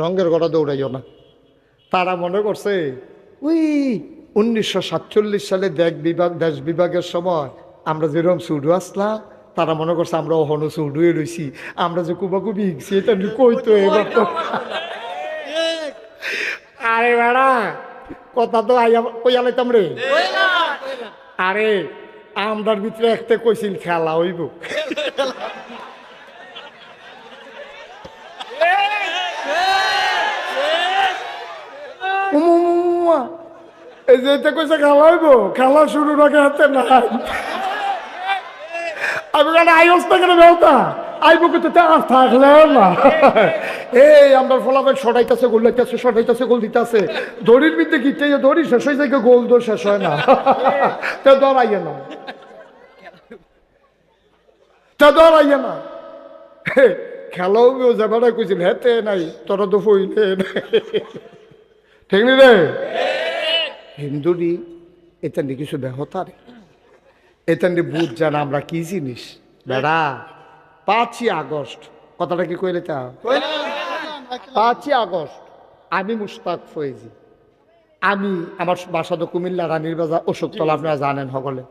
রঙের গড়া দৌড়াইও না। তারা মনে করছে ওই উনিশশো সাতচল্লিশ সালে দেশ বিভাগ, দেশ বিভাগের সময় আমরা যেরকম সুডু আসলাম তারা মনে করছে আমরা অহনো সুডুয়ে রয়েছি আমরা যে কুবাকুবি হিগছি এটা কইতো এবার তো আরে বেড়া, কথা তো আইয়া কইয়া লাইতাম রে। আরে, আমরার ভিতরে একটা কইছিল, খেলা হইব। এই যে এটা কইছে খেলা হইব? খেলা শুরুর আগে হাতে নাই। আমি কেন আইস না কেন বেহতা? আইব কিন্তু আর থাকলে না। এই, আমরা ফলাফল সরাইতেছে গোল লাইতেছে সরাইতেছে গোল দিতেছে। দড়ির মধ্যে গিটে দড়ি শেষ হয়ে যায় গোল দৌড় শেষ হয় না? তে দৌড়াইয়ে না। তে দৌড়াইয়ে না। খেলাও যাবাটা কইছিল হেতে নাই, তোরা তো ফইলে ঠিক নি রে? হিন্দুরি এটা নি কিছু দেহতার এটা নি বুঝ জানা, আমরা কি জিনিস? বেড়া, পাঁচই আগস্ট, কথাটা কি কইলে তা পাঁচই আগস্ট, আমি মুস্তাক ফয়েজি। আমি আমার বাসা তো কুমিল্লা, রানীর বাজার, অশোকতলা, আপনারা জানেন সকলে।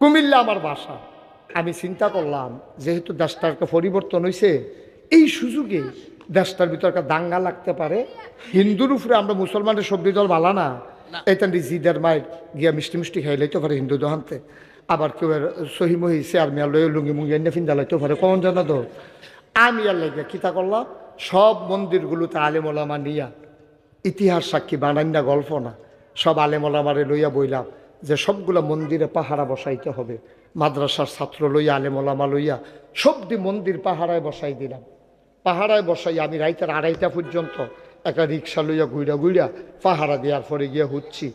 কুমিল্লা আমার বাসা। আমি চিন্তা করলাম, যেহেতু দেশটার একটা পরিবর্তন হয়েছে এই সুযোগে দেশটার ভিতর একটা দাঙ্গা লাগতে পারে। হিন্দুর উপরে আমরা মুসলমানের সবজি দল বালা না। এইটা জিদের মায়ের গিয়া মিষ্টি মিষ্টি খাইলেইতে পারে হিন্দু দোহানতে। আবার কেউ সহিমহি শেয়ার মিয়া লয়ে লুঙ্গি মুঙ্গি এনে ফিন্দা লাইতে পারে কখন জানা তো? আমি আর লাগিয়া কিতা করলাম, সব মন্দিরগুলোতে আলেমলামা নিয়া, ইতিহাস সাক্ষী বানাই না গল্প না, সব আলেমলামারে লইয়া বইলাম যে সবগুলা মন্দিরে পাহারা বসাইতে হবে। মাদ্রাসার ছাত্র লইয়া আলেমলামা লইয়া সবদি মন্দির পাহারায় বসাই দিলাম। পাহারায় বসাই আমি রাইতের আড়াইটা পর্যন্ত একটা রিক্সা লইয়া ঘুইরা ঘুইরা পাহারা দেওয়ার পরে গিয়ে হচ্ছি।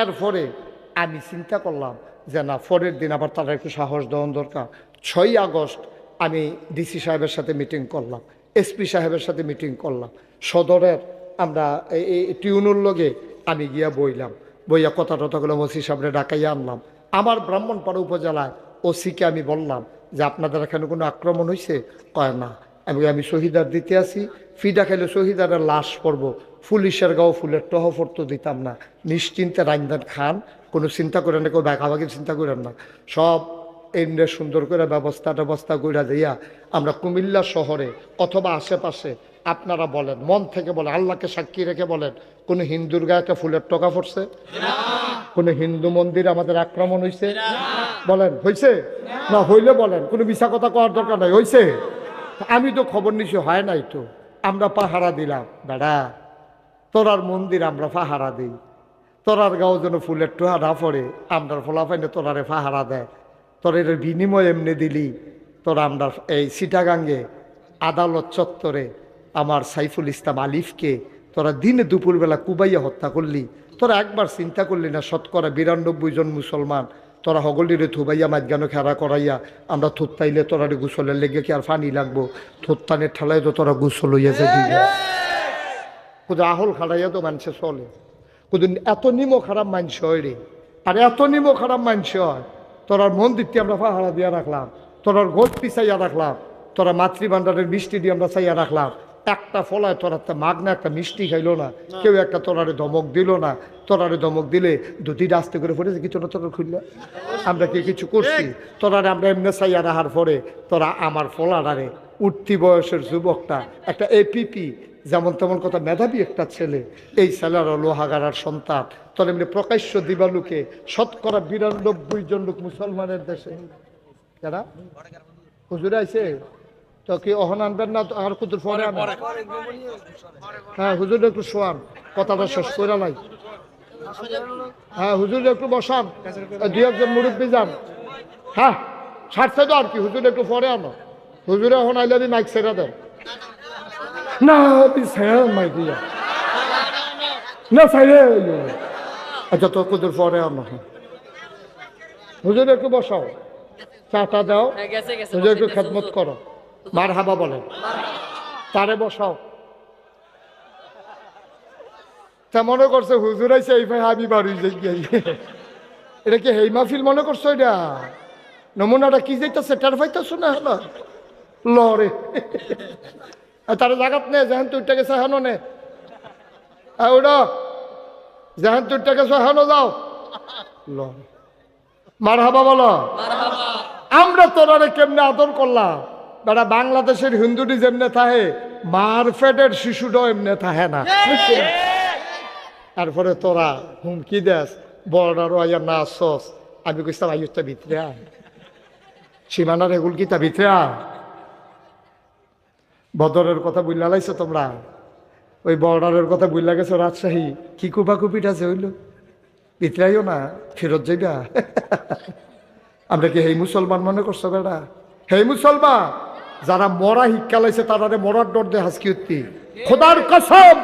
এরপরে আমি চিন্তা করলাম যে না, পরের দিন আবার তারা একটু সাহস দেওয়ার দরকার। ছয়ই আগস্ট আমি ডিসি সাহেবের সাথে মিটিং করলাম, এসপি সাহেবের সাথে মিটিং করলাম। সদরের আমরা এই টিউনুর লগে আমি গিয়া বইলাম, বইয়া কথা টথাগুলো ওসি সাহেবরে ডাকাইয়া আনলাম। আমার ব্রাহ্মণপাড়া উপজেলায় ওসিকে আমি বললাম যে, আপনাদের এখানে কোনো আক্রমণ হয়েছে কয়, না। আমি আমি শহীদার দিতে আসি ফিডা খাইলে শহীদারের লাশ পড়ব। পুলিশের গাও ফুলের টহফর তো দিতাম না। নিশ্চিন্তে রাইন্দান খান কোনো চিন্তা করেন না কেউ ভাগাভাগির চিন্তা করেন না। সব এমনি সুন্দর করে ব্যবস্থা ব্যবস্থা করে দিয়া আমরা কুমিল্লা শহরে অথবা আশেপাশে আপনারা বলেন মন থেকে বলেন আল্লাহকে সাক্ষী রেখে বলেন কোনো হিন্দুর গায়ে একটা ফুলের টকা পড়ছে? কোনো হিন্দু মন্দির আমাদের আক্রমণ হয়েছে বলেন হয়েছে না হইলে বলেন কোনো মিশা কথা কওয়ার দরকার নাই হয়েছে আমি তো খবর নিছি, হয় নাই তো? আমরা পাহারা দিলাম। বেড়া, তোরার মন্দির আমরা পাহারা দিই। তোরার গাও যেন ফুলের টোহা না পড়ে, আমরা ফলাফাইনে তোরারে পাহারা দেয়। তোর এর বিনিময় এমনি দিলি। তোরা আমরা এই সিটাগাঙ্গে আদালত চত্বরে আমার সাইফুল ইসলাম আলিফকে তোরা দিনে দুপুরবেলা কুবাইয়া হত্যা করলি। তোরা একবার চিন্তা করলি না শতকরা বিরানব্বই জন মুসলমান তোরা হগলিরে থুবাইয়া মাঝগানো খেরা করাইয়া, আমরা থুত্তাইলে তোরা গুসলের লেগে কি আর ফানি লাগবো? থুত থুত্তানের ঠেলায় তো তোরা গুসল হইয়া যাবি খুদ আহল খাড়াইয়া তো মানুষে চলে। খুদ এত নিমো খারাপ মানুষ হয় রে। আর এত নিমো খারাপ মানুষ হয়। তোরার মন্দিরটি আমরা পাহারা দিয়া রাখলাম। তোরার গোট পিছাইয়া রাখলাম। তোরা মাতৃভাণ্ডারের মিষ্টি দিয়ে আমরা চাইয়া রাখলাম। একটা ফলায় তোরা একটা মাগনা একটা মিষ্টি খাইলো না। কেউ একটা তোরারে ধমক দিল না। তোরারে ধমক দিলে দুটিটা আস্তে করে পড়েছে কিছু না তোরা খুললে। আমরা কি কিছু করছি? তোরারে আমরা এমনি চাইয়া রাখার পরে তোরা আমার ফলাডারে উঠতি বয়সের যুবকটা একটা এপিপি যেমন তেমন কথা মেধাবী একটা ছেলে এই ছেলেরা লোহাগারার সন্তান। তোর এমনি প্রকাশ্য দিবালুকে শতকরা বিরানব্বই জন লোক মুসলমানের দেশে। যারা হুজুরে আইছে? তো কি অহন আনবেন না? আর কুতুর পরে আনবেন হ্যাঁ হুজুর একটু শোয়ান কথাটা শেষ করে নাই। হ্যাঁ হুজুর একটু বসান দুই একজন মুরব্বী যান। হ্যাঁ ছাড়ছে তো আর কি হুজুর একটু পরে আনো। হুজুরে এখন আইলে আমি মাইক ছেড়ে দেন। না আমি ছেড়ে মাইক দিয়া। না ছেড়ে আচ্ছা তো কুতুর পরে আনো। হুজুর একটু বসাও। চাটা দাও। হ্যাঁ, হুজুর একটু খেদমত করো। মার হাবা বলেন তারে বসাও। তা মনে করছে হুজুর আইসে এই ভাই আমি বাড়ি যাই এটা কি হেই মাহফিল মনে করছ এটা? নমুনাটা কি যাইতেছে টের পাইতেছো না হলো? লরে এ, তারা জাগাত নে যেহেন তুইটা গেছে হেনো নে। ওটা যেহেন তুইটা গেছে হেনো যাও। ল মার হাবা বলো। আমরা তোরারে কেমনে আদর করলাম? বেটা বাংলাদেশের হিন্দুটি যেমনে থাহে মার ফেটের শিশুটাও এমনে থাহে না। তারপরে তোরা হুমকি দেশ বর্ডার আইয়া না আসছস। আমি কইতাম আয়ুষটা ভিতরে সীমানার এগুল কি তা ভিতরে বদরের কথা বুঝলা লাইছো তোমরা? ওই বর্ডারের কথা বুঝলা গেছো রাজশাহী। কি কুপাকুপিট আছে হইল? ভিতরে আইও না ফেরত যাইবা। আমরা কি হেই মুসলমান মনে করছ বেটা? হেই মুসলমান! যারা মরা শিক্ষা লাইছে তারা মরার ডর দিয়ে হাসকি উঠতি খোদার কসম,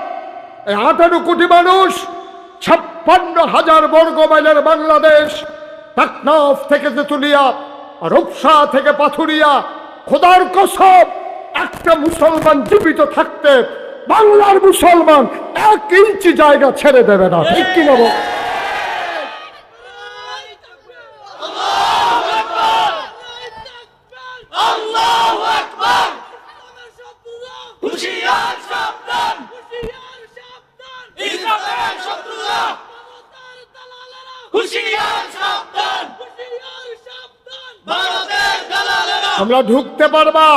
এই আঠারো কোটি মানুষ, ছাপ্পান্ন হাজার বর্গ মাইলের বাংলাদেশ টাকনাফ থেকে তেতুলিয়া, রূপসা থেকে পাথুরিয়া, খোদার কসম, একটা মুসলমান জীবিত থাকতে, বাংলার মুসলমান এক ইঞ্চি জায়গা ছেড়ে দেবে না। ঠিক কিনা আমরা ঢুকতে পারবা!